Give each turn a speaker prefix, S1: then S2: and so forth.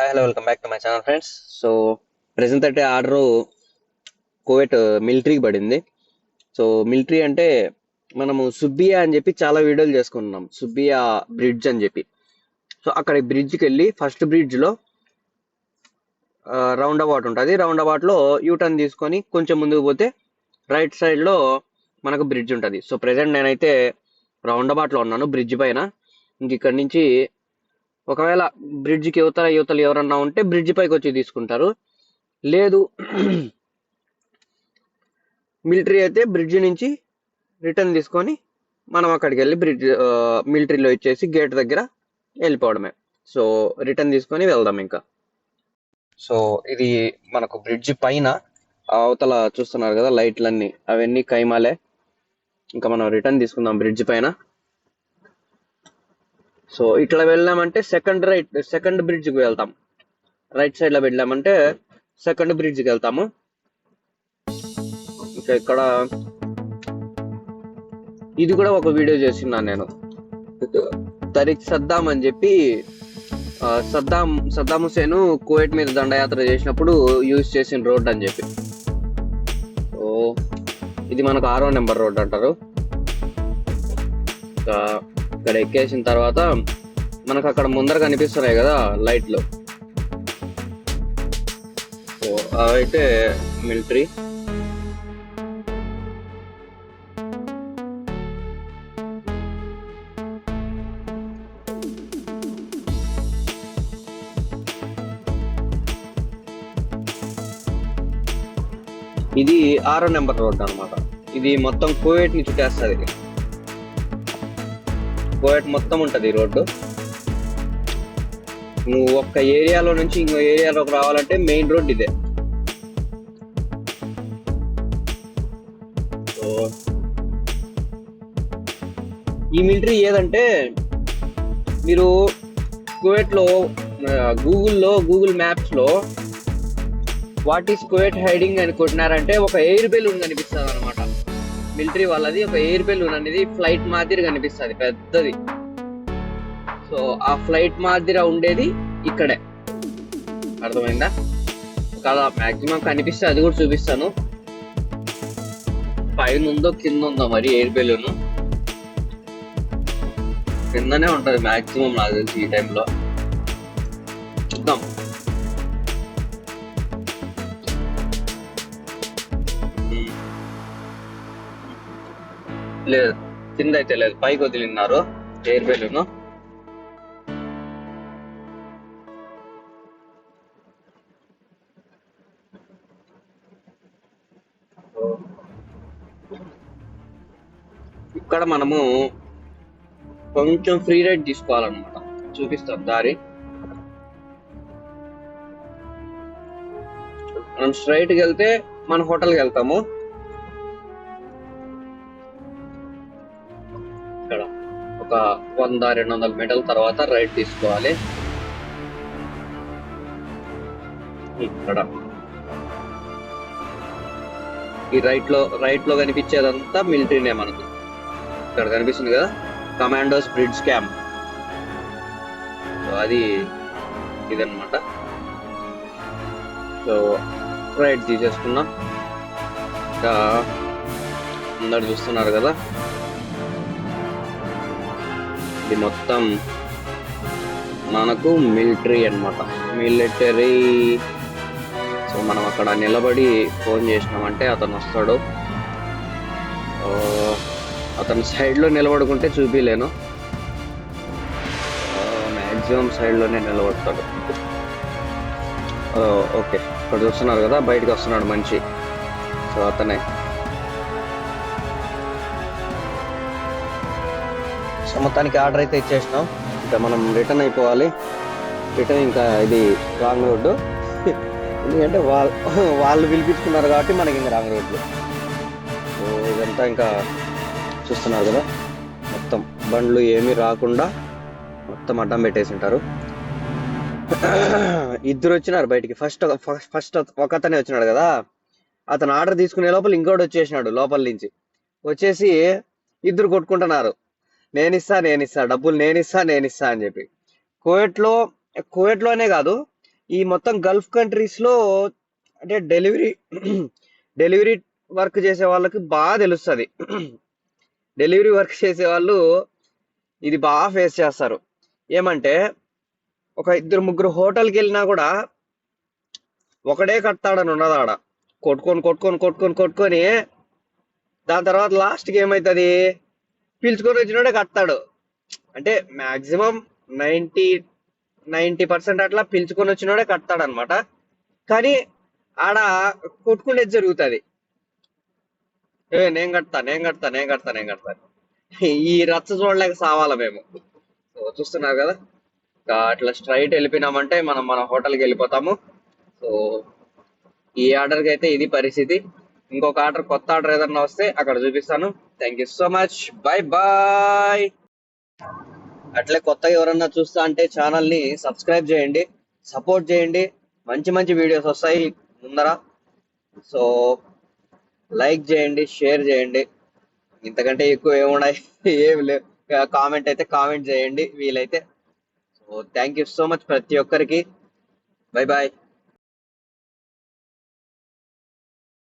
S1: Hi hello welcome back to my channel friends so present అయితే order కోవెట్ మిలిటరీకి పడింది. So military అంటే మనము సుబ్బియా అని చెప్పి చాలా వీడియోలు చేసుకున్నాం సుబ్బియా బ్రిడ్జ్ అని చెప్పి. సో అక్కడ బ్రిడ్జ్కి వెళ్ళి ఫస్ట్ బ్రిడ్జ్లో రౌండ్ అబౌట్ ఉంటుంది. రౌండ్ అబౌట్లో యూటర్న్ తీసుకొని కొంచెం ముందుకు పోతే రైట్ సైడ్లో మనకు బ్రిడ్జ్ ఉంటుంది. సో ప్రెసెంట్ నేనైతే రౌండ్ అబౌట్లో ఉన్నాను బ్రిడ్జ్ పైన. ఇంక ఇక్కడి నుంచి ఒకవేళ బ్రిడ్జికి యువతల యువతలు ఎవరన్నా ఉంటే బ్రిడ్జ్ పైకి వచ్చి తీసుకుంటారు. లేదు మిలిటరీ అయితే బ్రిడ్జ్ నుంచి రిటర్న్ తీసుకొని మనం అక్కడికి వెళ్ళి బ్రిడ్జ్ మిలిటరీలో ఇచ్చేసి గేట్ దగ్గర వెళ్ళిపోవడమే. సో రిటర్న్ తీసుకొని వెళ్దాం ఇంకా. సో ఇది మనకు బ్రిడ్జ్ పైన అవతల చూస్తున్నారు కదా లైట్లన్నీ అవన్నీ కైమాలే. ఇంకా మనం రిటర్న్ తీసుకుందాం బ్రిడ్జ్ పైన. సో ఇట్లా వెళ్ళామంటే సెకండ్ రైట్ సెకండ్ బ్రిడ్జ్కి వెళ్తాం. రైట్ సైడ్లో వెళ్ళామంటే సెకండ్ బ్రిడ్జ్కి వెళ్తాము. ఇంకా ఇక్కడ ఇది కూడా ఒక వీడియో చేస్తున్నాను నేను. తరిక్ సద్దాం అని చెప్పి సద్దాం సద్దాం హుసేన్ కువైట్ మీద దండయాత్ర చేసినప్పుడు యూజ్ చేసిన రోడ్ అని చెప్పి. సో ఇది మనకు ఆరో నెంబర్ రోడ్ అంటారు. ఇంకా ఇక్కడ ఎక్కేసిన తర్వాత మనకు అక్కడ ముందర కనిపిస్తున్నాయి కదా లైట్లు. సో అవైతే మిలిటరీ. ఇది ఆరో నెంబర్ రోడ్ అన్నమాట. ఇది మొత్తం కోవేట్ని చుట్టేస్తుంది. కోయట్ మొత్తం ఉంటుంది ఈ రోడ్డు. నువ్వు ఒక్క ఏరియాలో నుంచి ఇంకో ఏరియాలోకి రావాలంటే మెయిన్ రోడ్ ఇదే. ఈ మిలిటరీ ఏదంటే మీరు కువైట్లో గూగుల్లో గూగుల్ మ్యాప్స్లో వాట్ ఈస్ కువైట్ హైడింగ్ అని కొట్టినారంటే ఒక ఎయిర్ బెల్ ఉంది అనమాట మిలిటరీ వాళ్ళది ఒక ఎయిర్ బెలూన్ అనేది ఫ్లైట్ మాదిరి కనిపిస్తుంది పెద్దది. సో ఆ ఫ్లైట్ మాదిరి ఉండేది ఇక్కడే. అర్థమైందా? కదా మాక్సిమం కనిపిస్తే అది కూడా చూపిస్తాను. పైన ఉందో కింద ఉందో మరి ఎయిర్ బెలూన్. కిందనే ఉంటది మాక్సిమం నాకు తెలిసి ఈ టైంలో. లేదు కింద అయితే లేదు. పైకి వదిలిన్నారు ఎయిర్ బెలూన్ ఇక్కడ మనము కొంచెం ఫ్రీ రైడ్ తీసుకోవాలన్నమాట. చూపిస్తాం దారి. మనం స్ట్రైట్కి వెళ్తే మన హోటల్కి వెళ్తాము. ఇక్కడ. ఒక వంద రెండు వందల మీటర్ల తర్వాత రైట్ తీసుకోవాలి. ఇక్కడ. ఈ రైట్లో రైట్లో కనిపించేదంతా మిలిటరీనే మనకు. ఇక్కడ కనిపిస్తుంది కదా కమాండోస్ బ్రిడ్జ్ క్యాంప్. సో అది ఇదన్నమాట. సో రైట్ తీసేసుకున్నాం. ఇంకా అందరు చూస్తున్నారు కదా. ఇది మొత్తం మనకు మిలిటరీ అన్నమాట. మిలిటరీ. సో మనం అక్కడ నిలబడి ఫోన్ చేసినామంటే అతను వస్తాడు. అతను సైడ్లో నిలబడుకుంటే చూపిలేను. మ్యాక్సిమం సైడ్లోనే నిలబడతాడు. ఓకే. ఇక్కడ చూస్తున్నారు కదా బయటకు వస్తున్నాడు మంచి. సో అతనే. సో మొత్తానికి ఆర్డర్ అయితే ఇచ్చేసినాం. ఇంకా మనం రిటర్న్ అయిపోవాలి. రిటర్న్ ఇంకా ఇది రాంగ్ రోడ్డు. ఎందుకంటే వాళ్ళు వాళ్ళు పిలిపించుకున్నారు కాబట్టి మనకి ఇంకా రాంగ్ రోడ్లు సో ఇదంతా ఇంకా చూస్తున్నారు కదా. మొత్తం బండ్లు ఏమీ రాకుండా మొత్తం అడ్డం పెట్టేసి ఉంటారు ఇద్దరు వచ్చినారు బయటికి. ఫస్ట్ ఫస్ట్ ఒక అతనే వచ్చినాడు కదా. అతను ఆర్డర్ తీసుకునే లోపల ఇంకోటి వచ్చేసినాడు లోపల నుంచి. వచ్చేసి ఇద్దరు కొట్టుకుంటున్నారు. నేను నేనిస్తా నేను డబ్బులు నేను ఇస్తా నేను అని చెప్పి. కోవిట్లో కాదు ఈ మొత్తం గల్ఫ్ కంట్రీస్లో అంటే డెలివరీ డెలివరీ వర్క్ చేసే వాళ్ళకి బాగా తెలుస్తుంది. డెలివరీ వర్క్ చేసే వాళ్ళు ఇది బాగా ఫేస్ చేస్తారు. ఏమంటే ఒక ఇద్దరు ముగ్గురు హోటల్కి వెళ్ళినా కూడా ఒకడే కడతాడని ఉన్నది ఆడ. కొట్టుకొని కొట్టుకొని కొట్టుకొని కొట్టుకొని దాని తర్వాత లాస్ట్కి ఏమవుతుంది పిలుచుకొని వచ్చినోడే కడతాడు అంటే మాక్సిమం నైంటీ నైంటీ పర్సెంట్ అట్లా పిలుచుకొని వచ్చినోడే కడతాడు అనమాట కానీ ఆడ కొట్టుకునేది జరుగుతుంది. ఏ నేను కడతా నేను కడతా నేను కడతా నేను కడతా ఈ రచ్చ చూడలేక సావాల మేము. సో చూస్తున్నారు కదా? అట్లా స్ట్రైట్ వెళ్ళిపోయినామంటే మనం మన హోటల్కి వెళ్ళిపోతాము. సో ఈ ఆర్డర్కి అయితే ఇది పరిస్థితి. ఇంకొక ఆర్డర్ కొత్త ఆర్డర్ ఏదన్నా వస్తే అక్కడ చూపిస్తాను. Thank you so much bye bye అట్లే కొత్తగా ఎవరన్నా చూస్తా అంటే ఛానల్ని సబ్స్క్రైబ్ చేయండి సపోర్ట్ చేయండి. మంచి మంచి వీడియోస్ వస్తాయి ముందర. సో లైక్ చేయండి షేర్ చేయండి. ఇంతకంటే ఎక్కువ ఏమున్నాయి ఏమి లేవు. కామెంట్ అయితే కామెంట్ చేయండి వీలైతే. So thank you so much ప్రతి ఒక్కరికి. Bye bye